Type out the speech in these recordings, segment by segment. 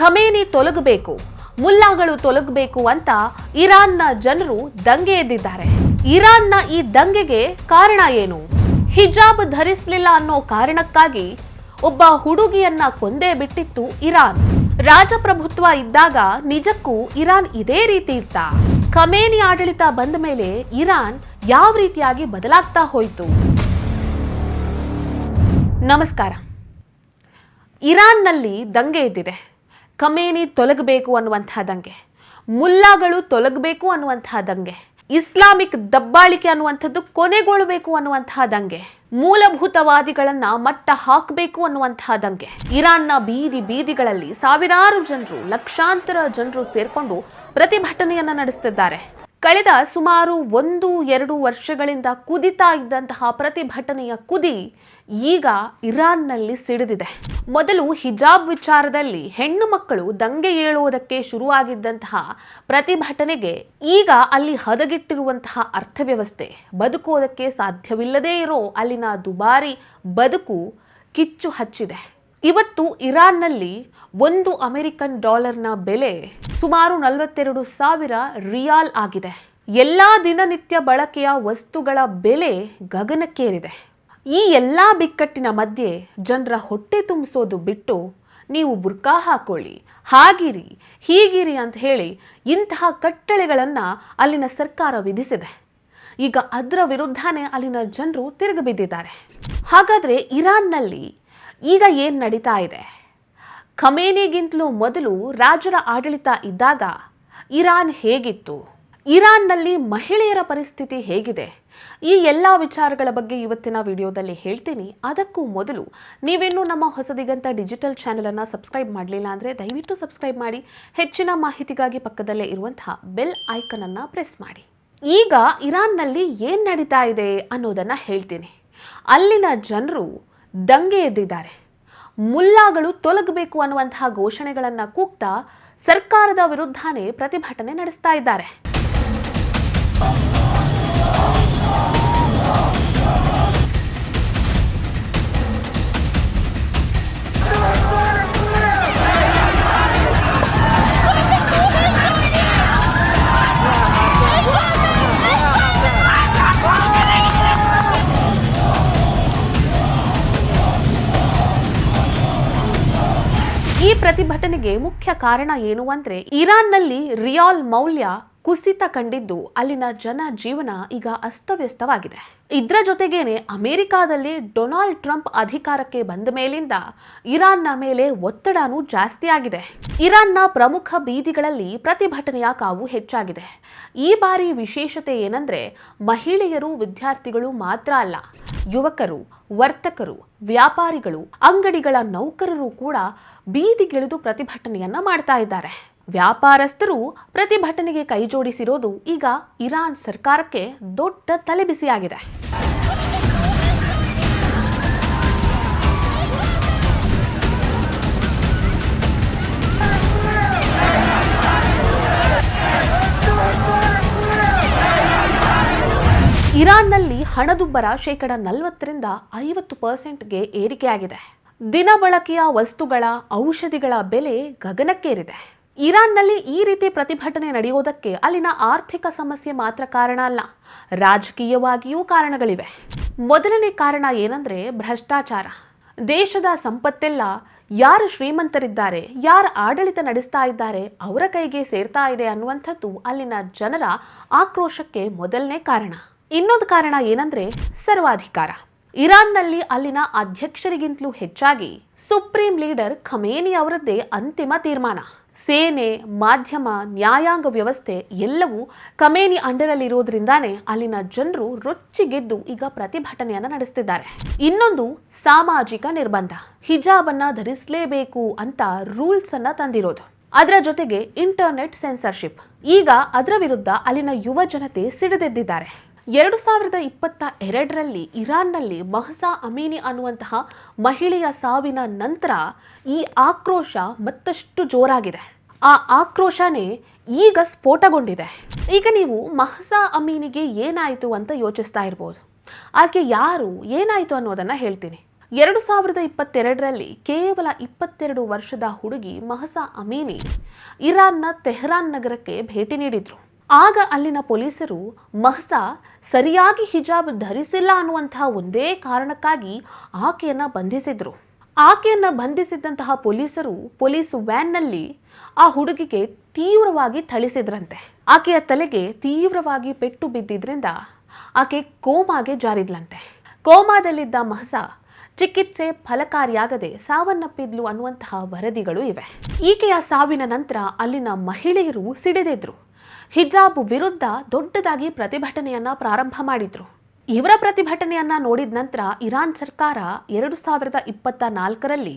Khamenei ತೊಲಗಬೇಕು, ಮುಲ್ಲಾಗಳು ತೊಲಗಬೇಕು ಅಂತ ಇರಾನ್ನ ಜನರು ದಂಗೆ ಎದ್ದಿದ್ದಾರೆ. ಇರಾನ್ನ ಈ ದಂಗೆಗೆ ಕಾರಣ ಏನು? ಹಿಜಾಬ್ ಧರಿಸಲಿಲ್ಲ ಅನ್ನೋ ಕಾರಣಕ್ಕಾಗಿ ಒಬ್ಬ ಹುಡುಗಿಯನ್ನ ಕೊಂದೇ ಬಿಟ್ಟಿತ್ತು ಇರಾನ್. ರಾಜಪ್ರಭುತ್ವ ಇದ್ದಾಗ ನಿಜಕ್ಕೂ ಇರಾನ್ ಇದೇ ರೀತಿ ಇತ್ತ? ಖಮೇನಿ ಆಡಳಿತ ಬಂದ ಮೇಲೆ ಇರಾನ್ ಯಾವ ರೀತಿಯಾಗಿ ಬದಲಾಗ್ತಾ ಹೋಯಿತು? ನಮಸ್ಕಾರ. ಇರಾನ್ನಲ್ಲಿ ದಂಗೆ ಎದ್ದಿದೆ. ಖಮೇನಿ ತೊಲಗಬೇಕು ಅನ್ನುವಂತಹ ದಂಗೆ ಮುಲ್ಲಾಗಳು ತೊಲಗಬೇಕು ಅನ್ನುವಂತಹ ದಂಗೆ ಇಸ್ಲಾಮಿಕ್ ದಬ್ಬಾಳಿಕೆ ಅನ್ನುವಂಥದ್ದು ಕೊನೆಗೊಳ್ಳಬೇಕು ಅನ್ನುವಂತಹ ದಂಗೆ ಮೂಲಭೂತವಾದಿಗಳನ್ನ ಮಟ್ಟ ಹಾಕಬೇಕು ಅನ್ನುವಂತಹ ದಂಗೆ ಇರಾನ್ನ ಬೀದಿ ಬೀದಿಗಳಲ್ಲಿ ಸಾವಿರಾರು ಜನರು, ಲಕ್ಷಾಂತರ ಜನರು ಸೇರ್ಕೊಂಡು ಪ್ರತಿಭಟನೆಯನ್ನ ನಡೆಸುತ್ತಿದ್ದಾರೆ ಕಳೆದ ಸುಮಾರು ಒಂದು, ಎರಡು ವರ್ಷಗಳಿಂದ ಕುದಿತಾ ಇದ್ದಂತಹ ಪ್ರತಿಭಟನೆಯ ಕುದಿ ಈಗ ಇರಾನ್ನಲ್ಲಿ ಸಿಡಿದಿದೆ. ಮೊದಲು ಹಿಜಾಬ್ ವಿಚಾರದಲ್ಲಿ ಹೆಣ್ಣು ಮಕ್ಕಳು ದಂಗೆ ಏಳುವುದಕ್ಕೆ ಶುರುವಾಗಿದ್ದಂತಹ ಪ್ರತಿಭಟನೆಗೆ ಈಗ ಅಲ್ಲಿ ಹದಗೆಟ್ಟಿರುವಂತಹ ಅರ್ಥವ್ಯವಸ್ಥೆ. ಬದುಕೋದಕ್ಕೆ ಸಾಧ್ಯವಿಲ್ಲದೇ ಇರೋ ಅಲ್ಲಿನ ದುಬಾರಿ ಬದುಕು ಕಿಚ್ಚು ಹಚ್ಚಿದೆ. ಇವತ್ತು ಇರಾನ್ನಲ್ಲಿ ಒಂದು ಅಮೆರಿಕನ್ ಡಾಲರ್ನ ಬೆಲೆ ಸುಮಾರು ನಲವತ್ತೆರಡು ಸಾವಿರ ರಿಯಾಲ್ ಆಗಿದೆ. ಎಲ್ಲ ದಿನನಿತ್ಯ ಬಳಕೆಯ ವಸ್ತುಗಳ ಬೆಲೆ ಗಗನಕ್ಕೇರಿದೆ. ಈ ಎಲ್ಲ ಬಿಕ್ಕಟ್ಟಿನ ಮಧ್ಯೆ ಜನರ ಹೊಟ್ಟೆ ತುಂಬಿಸೋದು ಬಿಟ್ಟು ನೀವು ಬುರ್ಕಾ ಹಾಕೊಳ್ಳಿ, ಹಾಗಿರಿ, ಹೀಗಿರಿ ಅಂತ ಹೇಳಿ ಇಂತಹ ಕಟ್ಟಳೆಗಳನ್ನು ಅಲ್ಲಿನ ಸರ್ಕಾರ ವಿಧಿಸಿದೆ. ಈಗ ಅದರ ವಿರುದ್ಧನೇ ಅಲ್ಲಿನ ಜನರು ತಿರುಗಿಬಿದ್ದಿದ್ದಾರೆ ಹಾಗಾದರೆ ಇರಾನ್ನಲ್ಲಿ ಈಗ ಏನು ನಡೀತಾ ಇದೆ? ಖಮೇನಿಗಿಂತಲೂ ಮೊದಲು ರಾಜರ ಆಡಳಿತ ಇದ್ದಾಗ ಇರಾನ್ ಹೇಗಿತ್ತು? ಇರಾನ್ನಲ್ಲಿ ಮಹಿಳೆಯರ ಪರಿಸ್ಥಿತಿ ಹೇಗಿದೆ? ಈ ಎಲ್ಲ ವಿಚಾರಗಳ ಬಗ್ಗೆ ಇವತ್ತಿನ ವಿಡಿಯೋದಲ್ಲಿ ಹೇಳ್ತೀನಿ. ಅದಕ್ಕೂ ಮೊದಲು ನೀವೇನು ನಮ್ಮ ಹೊಸದಿಗಂತ ಡಿಜಿಟಲ್ ಚಾನೆಲನ್ನು ಸಬ್ಸ್ಕ್ರೈಬ್ ಮಾಡಲಿಲ್ಲ ಅಂದರೆ ದಯವಿಟ್ಟು ಸಬ್ಸ್ಕ್ರೈಬ್ ಮಾಡಿ. ಹೆಚ್ಚಿನ ಮಾಹಿತಿಗಾಗಿ ಪಕ್ಕದಲ್ಲೇ ಇರುವಂತಹ ಬೆಲ್ ಐಕನನ್ನು ಪ್ರೆಸ್ ಮಾಡಿ. ಈಗ ಇರಾನ್ನಲ್ಲಿ ಏನು ನಡೀತಾ ಇದೆ ಅನ್ನೋದನ್ನು ಹೇಳ್ತೀನಿ. ಅಲ್ಲಿನ ಜನರು ದಂಗೆ ಎದ್ದಿದ್ದಾರೆ. ಮುಲ್ಲಾಗಳು ತೊಲಗಬೇಕು ಅನ್ನುವಂತಹ ಘೋಷಣೆಗಳನ್ನು ಕೂಗ್ತಾ ಸರ್ಕಾರದ ವಿರುದ್ಧನೇ ಪ್ರತಿಭಟನೆ ನಡೆಸ್ತಾ ಇದ್ದಾರೆ. ಈ ಪ್ರತಿಭಟನೆಗೆ ಮುಖ್ಯ ಕಾರಣ ಏನು ಅಂದ್ರೆ ಇರಾನ್ನಲ್ಲಿ ರಿಯಾಲ್ ಮೌಲ್ಯ ಕುಸಿತ ಕಂಡಿದ್ದು ಅಲ್ಲಿನ ಜನ ಜೀವನ ಈಗ ಅಸ್ತವ್ಯಸ್ತವಾಗಿದೆ. ಇದರ ಜೊತೆಗೇನೆ ಅಮೆರಿಕಾದಲ್ಲಿ ಡೊನಾಲ್ಡ್ ಟ್ರಂಪ್ ಅಧಿಕಾರಕ್ಕೆ ಬಂದ ಮೇಲಿಂದ ಇರಾನ್ನ ಮೇಲೆ ಒತ್ತಡನೂ ಜಾಸ್ತಿ ಆಗಿದೆ. ಇರಾನ್ನ ಪ್ರಮುಖ ಬೀದಿಗಳಲ್ಲಿ ಪ್ರತಿಭಟನೆಯ ಕಾವು ಹೆಚ್ಚಾಗಿದೆ. ಈ ಬಾರಿ ವಿಶೇಷತೆ ಏನಂದ್ರೆ ಮಹಿಳೆಯರು ವಿದ್ಯಾರ್ಥಿಗಳು ಮಾತ್ರ ಅಲ್ಲ, ಯುವಕರು, ವರ್ತಕರು, ವ್ಯಾಪಾರಿಗಳು, ಅಂಗಡಿಗಳ ನೌಕರರು ಕೂಡ ಬೀದಿಗಿಳಿದು ಪ್ರತಿಭಟನೆಯನ್ನ ಮಾಡ್ತಾ ಇದ್ದಾರೆ. ವ್ಯಾಪಾರಸ್ಥರು ಪ್ರತಿಭಟನೆಗೆ ಕೈಜೋಡಿಸಿರೋದು ಈಗ ಇರಾನ್ ಸರ್ಕಾರಕ್ಕೆ ದೊಡ್ಡ ತಲೆಬಿಸಿಯಾಗಿದೆ. ಇರಾನ್ನಲ್ಲಿ ಹಣದುಬ್ಬರ ಶೇಕಡ ನಲವತ್ತರಿಂದ ಐವತ್ತು ಪರ್ಸೆಂಟ್ಗೆ ಏರಿಕೆಯಾಗಿದೆ. ದಿನ ಬಳಕೆಯ ವಸ್ತುಗಳ ಔಷಧಿಗಳ ಬೆಲೆ ಗಗನಕ್ಕೇರಿದೆ. ಇರಾನ್ನಲ್ಲಿ ಈ ರೀತಿ ಪ್ರತಿಭಟನೆ ನಡೆಯುವುದಕ್ಕೆ ಅಲ್ಲಿನ ಆರ್ಥಿಕ ಸಮಸ್ಯೆ ಮಾತ್ರ ಕಾರಣ ಅಲ್ಲ. ರಾಜಕೀಯವಾಗಿಯೂ ಕಾರಣಗಳಿವೆ. ಮೊದಲನೇ ಕಾರಣ ಏನಂದ್ರೆ ಭ್ರಷ್ಟಾಚಾರ. ದೇಶದ ಸಂಪತ್ತೆಲ್ಲ ಯಾರು ಶ್ರೀಮಂತರಿದ್ದಾರೆ, ಯಾರ ಆಡಳಿತ ನಡೆಸ್ತಾ ಇದ್ದಾರೆ, ಅವರ ಕೈಗೆ ಸೇರ್ತಾ ಇದೆ ಅನ್ನುವಂಥದ್ದು ಅಲ್ಲಿನ ಜನರ ಆಕ್ರೋಶಕ್ಕೆ ಮೊದಲನೇ ಕಾರಣ. ಇನ್ನೊಂದು ಕಾರಣ ಏನಂದ್ರೆ ಸರ್ವಾಧಿಕಾರ. ಇರಾನ್ನಲ್ಲಿ ಅಲ್ಲಿನ ಅಧ್ಯಕ್ಷರಿಗಿಂತಲೂ ಹೆಚ್ಚಾಗಿ ಸುಪ್ರೀಂ ಲೀಡರ್ ಖಮೇನಿ ಅವರದ್ದೇ ಅಂತಿಮ ತೀರ್ಮಾನ. ಸೇನೆ, ಮಾಧ್ಯಮ, ನ್ಯಾಯಾಂಗ ವ್ಯವಸ್ಥೆ ಎಲ್ಲವೂ ಕಮೇನಿ ಅಂಡರಲ್ಲಿರೋದ್ರಿಂದಾನೇ ಅಲ್ಲಿನ ಜನರು ರೊಚ್ಚಿಗೆದ್ದು ಈಗ ಪ್ರತಿಭಟನೆಯನ್ನ ನಡೆಸ್ತಿದ್ದಾರೆ. ಇನ್ನೊಂದು ಸಾಮಾಜಿಕ ನಿರ್ಬಂಧ. ಹಿಜಾಬ್ ಅನ್ನ ಧರಿಸಲೇಬೇಕು ಅಂತ ರೂಲ್ಸ್ ಅನ್ನ ತಂದಿರೋದು. ಅದರ ಜೊತೆಗೆ ಇಂಟರ್ನೆಟ್ ಸೆನ್ಸರ್ಶಿಪ್. ಈಗ ಅದರ ವಿರುದ್ಧ ಅಲ್ಲಿನ ಯುವ ಜನತೆ ಸಿಡಿದೆದ್ದಿದ್ದಾರೆ. ಎರಡು ಸಾವಿರದ ಇಪ್ಪತ್ತ ಎರಡರಲ್ಲಿ ಇರಾನ್ನಲ್ಲಿ ಮಹಸಾ ಅಮೀನಿ ಅನ್ನುವಂತಹ ಮಹಿಳೆಯ ಸಾವಿನ ನಂತರ ಈ ಆಕ್ರೋಶ ಮತ್ತಷ್ಟು ಜೋರಾಗಿದೆ. ಆ ಆಕ್ರೋಶನೇ ಈಗ ಸ್ಫೋಟಗೊಂಡಿದೆ. ಈಗ ನೀವು ಮಹಸಾ ಅಮೀನಿಗೆ ಏನಾಯಿತು ಅಂತ ಯೋಚಿಸ್ತಾ ಇರ್ಬೋದು. ಆಕೆ ಯಾರು, ಏನಾಯಿತು ಅನ್ನೋದನ್ನು ಹೇಳ್ತೀನಿ. ಎರಡು ಸಾವಿರದ ಇಪ್ಪತ್ತೆರಡರಲ್ಲಿ ಕೇವಲ ಇಪ್ಪತ್ತೆರಡು ವರ್ಷದ ಹುಡುಗಿ ಮಹಸಾ ಅಮೀನಿ ಇರಾನ್ನ ತೆಹ್ರಾನ್ ನಗರಕ್ಕೆ ಭೇಟಿ ನೀಡಿದ್ರು. ಆಗ ಅಲ್ಲಿನ ಪೊಲೀಸರು ಮಹಸಾ ಸರಿಯಾಗಿ ಹಿಜಾಬ್ ಧರಿಸಿಲ್ಲ ಅನ್ನುವಂತಹ ಒಂದೇ ಕಾರಣಕ್ಕಾಗಿ ಆಕೆಯನ್ನು ಬಂಧಿಸಿದರು. ಆಕೆಯನ್ನು ಬಂಧಿಸಿದ್ದಂತಹ ಪೊಲೀಸರು ಪೊಲೀಸ್ ವ್ಯಾನ್ನಲ್ಲಿ ಆ ಹುಡುಗಿಗೆ ತೀವ್ರವಾಗಿ ಥಳಿಸಿದ್ರಂತೆ. ಆಕೆಯ ತಲೆಗೆ ತೀವ್ರವಾಗಿ ಪೆಟ್ಟು ಬಿದ್ದಿದ್ರಿಂದ ಆಕೆ ಕೋಮಾಗೆ ಜಾರಿದ್ಲಂತೆ. ಕೋಮಾದಲ್ಲಿದ್ದ ಮಹಸ ಚಿಕಿತ್ಸೆ ಫಲಕಾರಿಯಾಗದೆ ಸಾವನ್ನಪ್ಪಿದ್ಲು ಅನ್ನುವಂತಹ ವರದಿಗಳು ಇವೆ. ಈಕೆಯ ಸಾವಿನ ನಂತರ ಅಲ್ಲಿನ ಮಹಿಳೆಯರು ಸಿಡಿದಿದ್ರು. ಹಿಜಾಬ್ ವಿರುದ್ಧ ದೊಡ್ಡದಾಗಿ ಪ್ರತಿಭಟನೆಯನ್ನ ಪ್ರಾರಂಭ ಮಾಡಿದ್ರು. ಇವರ ಪ್ರತಿಭಟನೆಯನ್ನ ನೋಡಿದ ನಂತರ ಇರಾನ್ ಸರ್ಕಾರ ಎರಡು ಸಾವಿರದ ಇಪ್ಪತ್ತ ನಾಲ್ಕರಲ್ಲಿ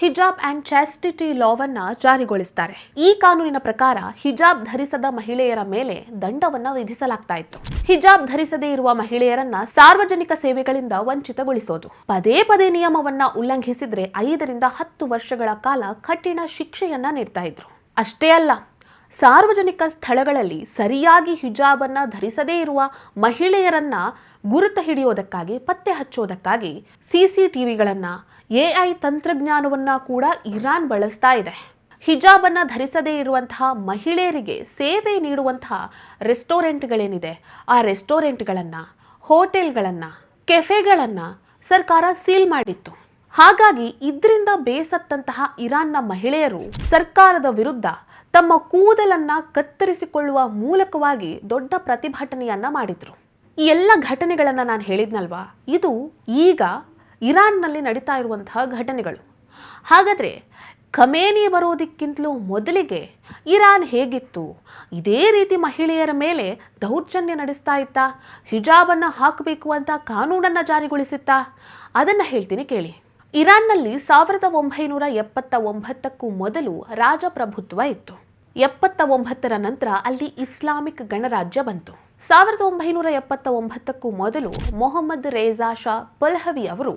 ಹಿಜಾಬ್ ಅಂಡ್ ಚಾಸ್ಟಿಟಿ ಲಾವನ್ನ ಜಾರಿಗೊಳಿಸ್ತಾರೆ. ಈ ಕಾನೂನಿನ ಪ್ರಕಾರ ಹಿಜಾಬ್ ಧರಿಸದ ಮಹಿಳೆಯರ ಮೇಲೆ ದಂಡವನ್ನ ವಿಧಿಸಲಾಗ್ತಾ ಇತ್ತು. ಹಿಜಾಬ್ ಧರಿಸದೇ ಇರುವ ಮಹಿಳೆಯರನ್ನ ಸಾರ್ವಜನಿಕ ಸೇವೆಗಳಿಂದ ವಂಚಿತಗೊಳಿಸೋದು. ಪದೇ ಪದೇ ನಿಯಮವನ್ನ ಉಲ್ಲಂಘಿಸಿದ್ರೆ ಐದರಿಂದ ಹತ್ತು ವರ್ಷಗಳ ಕಾಲ ಕಠಿಣ ಶಿಕ್ಷೆಯನ್ನ ನೀಡ್ತಾ ಇದ್ರು. ಅಷ್ಟೇ ಅಲ್ಲ ಸಾರ್ವಜನಿಕ ಸ್ಥಳಗಳಲ್ಲಿ ಸರಿಯಾಗಿ ಹಿಜಾಬನ್ನು ಧರಿಸದೇ ಇರುವ ಮಹಿಳೆಯರನ್ನ ಗುರುತು ಹಿಡಿಯೋದಕ್ಕಾಗಿ, ಪತ್ತೆ ಹಚ್ಚೋದಕ್ಕಾಗಿ ಸಿಸಿಟಿವಿಗಳನ್ನ, ಎಐ ತಂತ್ರಜ್ಞಾನವನ್ನು ಕೂಡ ಇರಾನ್ ಬಳಸ್ತಾ ಇದೆ. ಹಿಜಾಬನ್ನು ಧರಿಸದೇ ಇರುವಂತಹ ಮಹಿಳೆಯರಿಗೆ ಸೇವೆ ನೀಡುವಂತಹ ರೆಸ್ಟೋರೆಂಟ್ಗಳೇನಿದೆ, ಆ ರೆಸ್ಟೋರೆಂಟ್ಗಳನ್ನು, ಹೋಟೆಲ್ಗಳನ್ನು, ಕೆಫೆಗಳನ್ನು ಸರ್ಕಾರ ಸೀಲ್ ಮಾಡಿತ್ತು. ಹಾಗಾಗಿ ಇದರಿಂದ ಬೇಸತ್ತಂತಹ ಇರಾನ್ನ ಮಹಿಳೆಯರು ಸರ್ಕಾರದ ವಿರುದ್ಧ ತಮ್ಮ ಕೂದಲನ್ನ ಕತ್ತರಿಸಿಕೊಳ್ಳುವ ಮೂಲಕವಾಗಿ ದೊಡ್ಡ ಪ್ರತಿಭಟನೆಯನ್ನ ಮಾಡಿದ್ರು. ಈ ಎಲ್ಲ ಘಟನೆಗಳನ್ನ ನಾನು ಹೇಳಿದ್ನಲ್ವಾ? ಇದು ಈಗ ಇರಾನ್ನಲ್ಲಿ ನಡೀತಾ ಇರುವಂತಹ ಘಟನೆಗಳು. ಹಾಗಾದ್ರೆ ಖಮೇನಿ ಬರೋದಕ್ಕಿಂತಲೂ ಮೊದಲಿಗೆ ಇರಾನ್ ಹೇಗಿತ್ತು? ಇದೇ ರೀತಿ ಮಹಿಳೆಯರ ಮೇಲೆ ದೌರ್ಜನ್ಯ ನಡೆಸ್ತಾ ಇತ್ತಾ? ಹಿಜಾಬನ್ನು ಹಾಕಬೇಕು ಅಂತ ಕಾನೂನನ್ನು ಜಾರಿಗೊಳಿಸಿತ್ತಾ? ಅದನ್ನು ಹೇಳ್ತೀನಿ ಕೇಳಿ. ಇರಾನ್ನಲ್ಲಿ ಸಾವಿರದ ಒಂಬೈನೂರ ಎಪ್ಪತ್ತ ಒಂಬತ್ತಕ್ಕೂ ಮೊದಲು ರಾಜಪ್ರಭುತ್ವ ಇತ್ತು. ಎಪ್ಪತ್ತ ಒಂಬತ್ತರ ನಂತರ ಅಲ್ಲಿ ಇಸ್ಲಾಮಿಕ್ ಗಣರಾಜ್ಯ ಬಂತು. ಸಾವಿರದ ಒಂಬೈನೂರ ಎಪ್ಪತ್ತ ಒಂಬತ್ತಕ್ಕೂ ಮೊದಲು ಮೊಹಮ್ಮದ್ ರೇಜಾ ಶಾ ಪಲ್ಹವಿ ಅವರು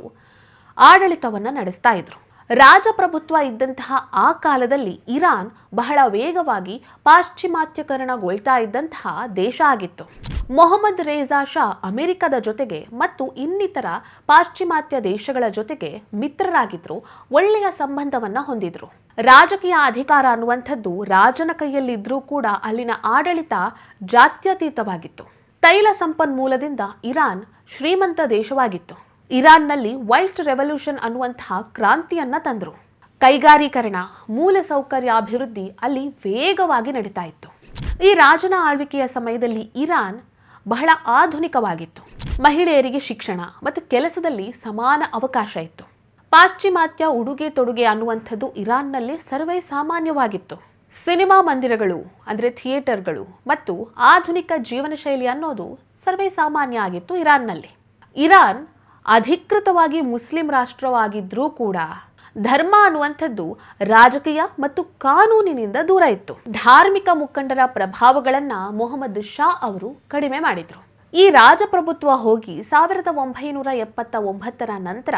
ಆಡಳಿತವನ್ನು ನಡೆಸ್ತಾ ಇದ್ರು. ರಾಜಪ್ರಭುತ್ವ ಇದ್ದಂತಹ ಆ ಕಾಲದಲ್ಲಿ ಇರಾನ್ ಬಹಳ ವೇಗವಾಗಿ ಪಾಶ್ಚಿಮಾತ್ಯಕರಣಗೊಳ್ತಾ ಇದ್ದಂತಹ ದೇಶ ಆಗಿತ್ತು. ಮೊಹಮ್ಮದ್ ರೇಜಾ ಶಾ ಅಮೆರಿಕದ ಜೊತೆಗೆ ಮತ್ತು ಇನ್ನಿತರ ಪಾಶ್ಚಿಮಾತ್ಯ ದೇಶಗಳ ಜೊತೆಗೆ ಮಿತ್ರರಾಗಿದ್ರು ಒಳ್ಳೆಯ ಸಂಬಂಧವನ್ನ ಹೊಂದಿದ್ರು. ರಾಜಕೀಯ ಅಧಿಕಾರ ಅನ್ನುವಂಥದ್ದು ರಾಜನ ಕೈಯಲ್ಲಿದ್ರೂ ಕೂಡ ಅಲ್ಲಿನ ಆಡಳಿತ ಜಾತ್ಯತೀತವಾಗಿತ್ತು. ತೈಲ ಸಂಪನ್ಮೂಲದಿಂದ ಇರಾನ್ ಶ್ರೀಮಂತ ದೇಶವಾಗಿತ್ತು. ಇರಾನ್ನಲ್ಲಿ ವೈಟ್ ರೆವಲ್ಯೂಷನ್ ಅನ್ನುವಂತಹ ಕ್ರಾಂತಿಯನ್ನ ತಂದ್ರು. ಕೈಗಾರೀಕರಣ ಮೂಲಸೌಕರ್ಯ ಅಭಿವೃದ್ಧಿ ಅಲ್ಲಿ ವೇಗವಾಗಿ ನಡೀತಾ ಇತ್ತು. ಈ ರಾಜನ ಆಳ್ವಿಕೆಯ ಸಮಯದಲ್ಲಿ ಇರಾನ್ ಬಹಳ ಆಧುನಿಕವಾಗಿತ್ತು. ಮಹಿಳೆಯರಿಗೆ ಶಿಕ್ಷಣ ಮತ್ತು ಕೆಲಸದಲ್ಲಿ ಸಮಾನ ಅವಕಾಶ ಇತ್ತು. ಪಾಶ್ಚಿಮಾತ್ಯ ಉಡುಗೆ ತೊಡುಗೆ ಅನ್ನುವಂಥದ್ದು ಇರಾನ್ನಲ್ಲಿ ಸರ್ವೇ ಸಾಮಾನ್ಯವಾಗಿತ್ತು. ಸಿನಿಮಾ ಮಂದಿರಗಳು, ಅಂದರೆ ಥಿಯೇಟರ್ಗಳು ಮತ್ತು ಆಧುನಿಕ ಜೀವನ ಶೈಲಿ ಅನ್ನೋದು ಸರ್ವೇ ಸಾಮಾನ್ಯ ಆಗಿತ್ತು ಇರಾನ್ನಲ್ಲಿ. ಇರಾನ್ ಅಧಿಕೃತವಾಗಿ ಮುಸ್ಲಿಂ ರಾಷ್ಟ್ರವಾಗಿದ್ದರೂ ಕೂಡ ಧರ್ಮ ಅನ್ನುವಂಥದ್ದು ರಾಜಕೀಯ ಮತ್ತು ಕಾನೂನಿನಿಂದ ದೂರ ಇತ್ತು. ಧಾರ್ಮಿಕ ಮುಖಂಡರ ಪ್ರಭಾವಗಳನ್ನ ಮೊಹಮ್ಮದ್ ಶಾ ಅವರು ಕಡಿಮೆ ಮಾಡಿದ್ರು. ಈ ರಾಜಪ್ರಭುತ್ವ ಹೋಗಿ ಸಾವಿರದ ಒಂಬೈನೂರ ಎಪ್ಪತ್ತ ಒಂಬತ್ತರ ನಂತರ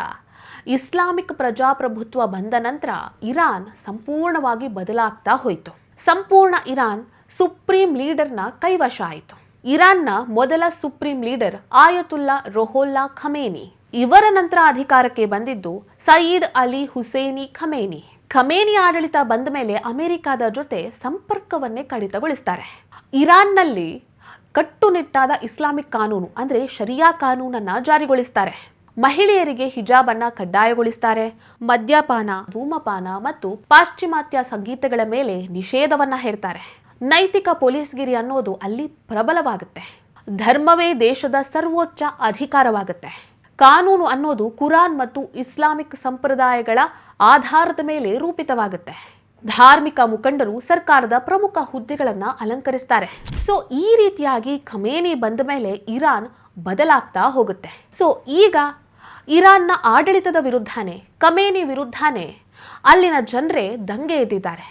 ಇಸ್ಲಾಮಿಕ್ ಪ್ರಜಾಪ್ರಭುತ್ವ ಬಂದ ನಂತರ ಇರಾನ್ ಸಂಪೂರ್ಣವಾಗಿ ಬದಲಾಗ್ತಾ ಹೋಯಿತು. ಸಂಪೂರ್ಣ ಇರಾನ್ ಸುಪ್ರೀಂ ಲೀಡರ್ನ ಕೈವಶ ಆಯಿತು. ಇರಾನ್ನ ಮೊದಲ supreme leader Ayatollah Ruhollah Khamenei. ಇವರ ನಂತರ ಅಧಿಕಾರಕ್ಕೆ ಬಂದಿದ್ದು Sayyid Ali Hosseini Khamenei. Khamenei ಆಡಳಿತ ಬಂದ ಮೇಲೆ ಅಮೆರಿಕದ ಜೊತೆ ಸಂಪರ್ಕವನ್ನೇ ಕಡಿತಗೊಳಿಸ್ತಾರೆ. ಇರಾನ್ನಲ್ಲಿ ಕಟ್ಟುನಿಟ್ಟಾದ ಇಸ್ಲಾಮಿಕ್ ಕಾನೂನು, ಅಂದ್ರೆ ಶರಿಯಾ ಕಾನೂನನ್ನ ಜಾರಿಗೊಳಿಸ್ತಾರೆ. ಮಹಿಳೆಯರಿಗೆ ಹಿಜಾಬನ್ನ ಕಡ್ಡಾಯಗೊಳಿಸ್ತಾರೆ. ಮದ್ಯಪಾನ, ಧೂಮಪಾನ ಮತ್ತು ಪಾಶ್ಚಿಮಾತ್ಯ ಸಂಗೀತಗಳ ಮೇಲೆ ನಿಷೇಧವನ್ನ ಹೇರ್ತಾರೆ. ನೈತಿಕ ಪೊಲೀಸ್ಗಿರಿ ಅನ್ನೋದು ಅಲ್ಲಿ ಪ್ರಬಲವಾಗುತ್ತೆ. ಧರ್ಮವೇ ದೇಶದ ಸರ್ವೋಚ್ಚ ಅಧಿಕಾರವಾಗುತ್ತೆ. ಕಾನೂನು ಅನ್ನೋದು ಕುರಾನ್ ಮತ್ತು ಇಸ್ಲಾಮಿಕ್ ಸಂಪ್ರದಾಯಗಳ ಆಧಾರದ ಮೇಲೆ ರೂಪಿತವಾಗುತ್ತೆ. ಧಾರ್ಮಿಕ ಮುಖಂಡರು ಸರ್ಕಾರದ ಪ್ರಮುಖ ಹುದ್ದೆಗಳನ್ನು ಅಲಂಕರಿಸ್ತಾರೆ. ಸೊ ಈ ರೀತಿಯಾಗಿ ಖಮೇನಿ ಬಂದ ಮೇಲೆ ಇರಾನ್ ಬದಲಾಗ್ತಾ ಹೋಗುತ್ತೆ. ಸೊ ಈಗ ಇರಾನ್ನ ಆಡಳಿತದ ವಿರುದ್ಧನೇ, ಖಮೇನಿ ವಿರುದ್ಧನೇ ಅಲ್ಲಿನ ಜನರೇ ದಂಗೆ ಎದ್ದಿದ್ದಾರೆ.